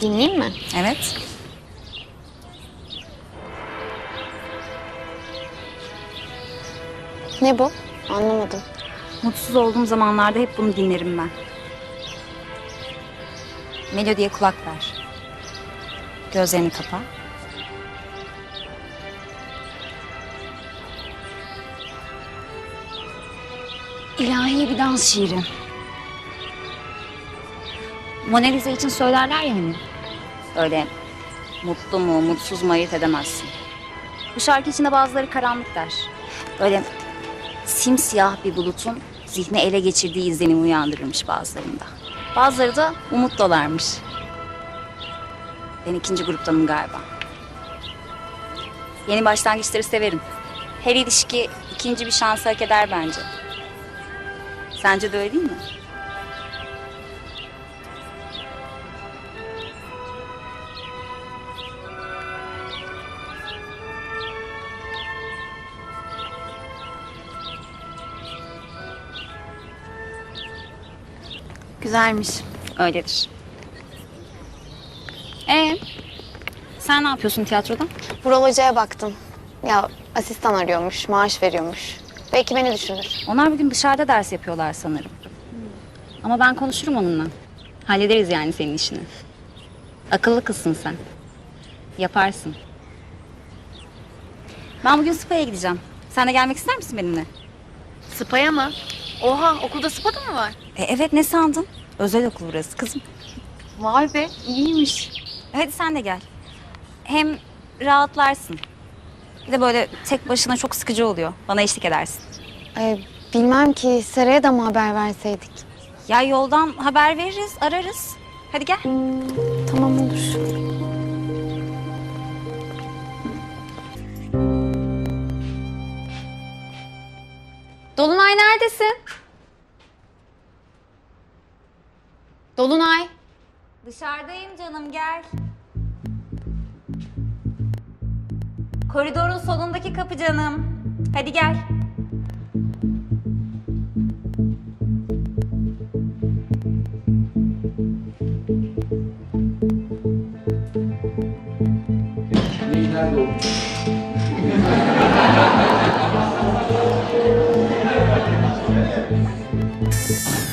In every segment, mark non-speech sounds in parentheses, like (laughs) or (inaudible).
Dinleyeyim mi? Evet. Ne bu? Anlamadım. Mutsuz olduğum zamanlarda hep bunu dinlerim ben. Melodiye kulak ver. Gözlerini kapa. İlahi bir dans şiiri. Mona Lisa için söylerler ya hani. Öyle mutlu mu, mutsuz mu ayırt edemezsin. Bu şarkı içinde bazıları karanlık der. Böyle simsiyah bir bulutun zihni ele geçirdiği izlenimi uyandırırmış bazılarında. Bazıları da umut dolarmış. Ben ikinci gruptanım galiba. Yeni başlangıçları severim. Her ilişki ikinci bir şansı hak eder bence. Sence de öyle değil mi? Güzelmiş. Öyledir. Ee, sen ne yapıyorsun tiyatroda? Vural Hoca'ya baktım. Ya asistan arıyormuş, maaş veriyormuş. Belki beni düşünür. Onlar bugün dışarıda ders yapıyorlar sanırım. Ama ben konuşurum onunla. Hallederiz yani senin işini. Akıllı kızsın sen. Yaparsın. Ben bugün spa'ya gideceğim. Sen de gelmek ister misin benimle? Spa'ya mı? Oha okulda spa da mı var? E, evet ne sandın? Özel okul burası kızım. Vay be iyiymiş. Hadi sen de gel. Hem rahatlarsın. Bir de böyle tek başına çok sıkıcı oluyor. Bana eşlik edersin. Ee, bilmem ki Sera'ya da mı haber verseydik? Ya yoldan haber veririz, ararız. Hadi gel. Tamam Dolunay neredesin? Dolunay. Dışarıdayım canım gel. Koridorun solundaki kapı canım. Hadi gel. Canım,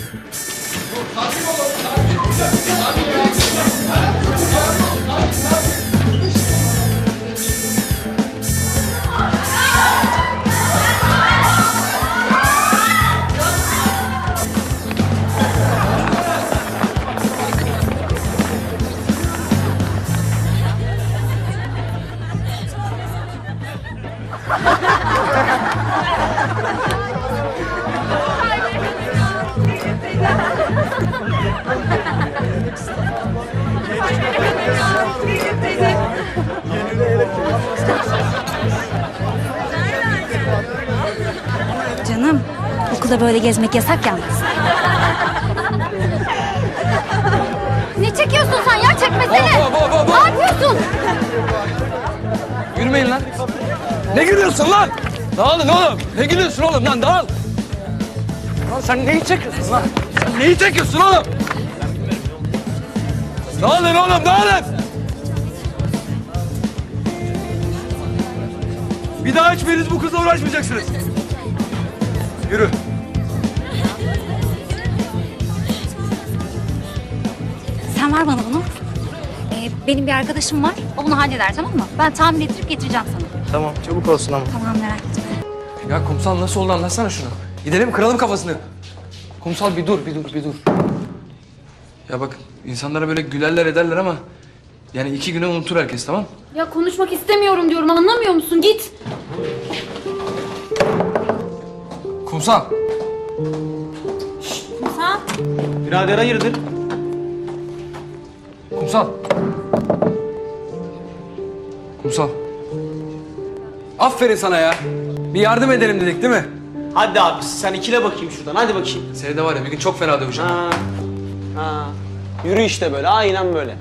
(laughs) okulda böyle gezmek yasak yalnız. Ne çekiyorsun sen ya? Çekmesene. Hop, hop, hop, hop. Ne yapıyorsun? Gülmeyin lan. Ne gülüyorsun lan? Dağılın oğlum. Ne gülüyorsun oğlum lan dağıl. Lan sen neyi çekiyorsun lan? Sen neyi çekiyorsun oğlum? Dağılın oğlum dağılın. Bir daha hiçbiriniz bu kızla uğraşmayacaksınız. Yürü. Sen ver bana bunu. Ee, benim bir arkadaşım var. O bunu halleder tamam mı? Ben tahmin ettirip getireceğim sana. Tamam çabuk olsun ama. Tamam merak etme. Ya kumsal nasıl oldu anlatsana şunu. Gidelim kıralım kafasını. Kumsal bir dur bir dur bir dur. Ya bak insanlara böyle gülerler ederler ama yani iki güne unutur herkes tamam? Ya konuşmak istemiyorum diyorum anlamıyor musun? Git. Kumsal. Musa. Birader hayırdır? Kumsal. Kumsal. Aferin sana ya. Bir yardım edelim dedik değil mi? Hadi abi sen ikile bakayım şuradan hadi bakayım. Seni de var ya bir gün çok fena döveceğim. Ha. Ha. Yürü işte böyle aynen böyle.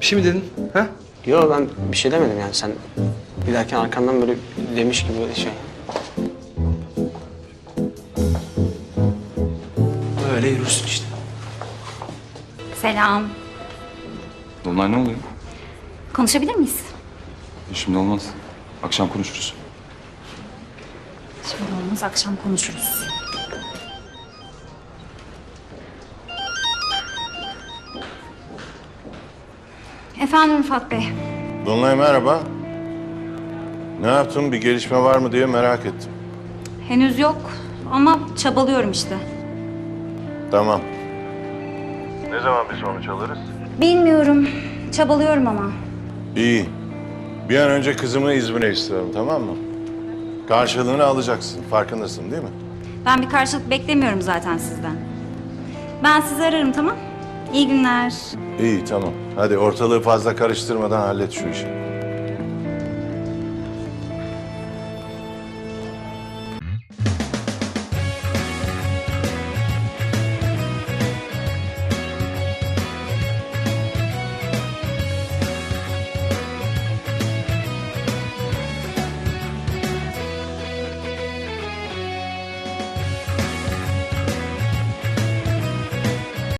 Bir şey mi dedin? Ha? Yo ben bir şey demedim yani sen giderken arkandan böyle demiş gibi böyle şey. Öyle yürürsün işte. Selam. Dolunay ne oluyor? Konuşabilir miyiz? Şimdi olmaz. Akşam konuşuruz. Şimdi olmaz akşam konuşuruz. Efendim Rıfat Bey. Dolunay merhaba. Ne yaptın? Bir gelişme var mı diye merak ettim. Henüz yok ama çabalıyorum işte. Tamam. Ne zaman bir sonuç alırız? Bilmiyorum. Çabalıyorum ama. İyi. Bir an önce kızımı İzmir'e istiyorum tamam mı? Karşılığını alacaksın. Farkındasın değil mi? Ben bir karşılık beklemiyorum zaten sizden. Ben sizi ararım tamam? İyi günler. İyi tamam. Hadi ortalığı fazla karıştırmadan hallet şu işi.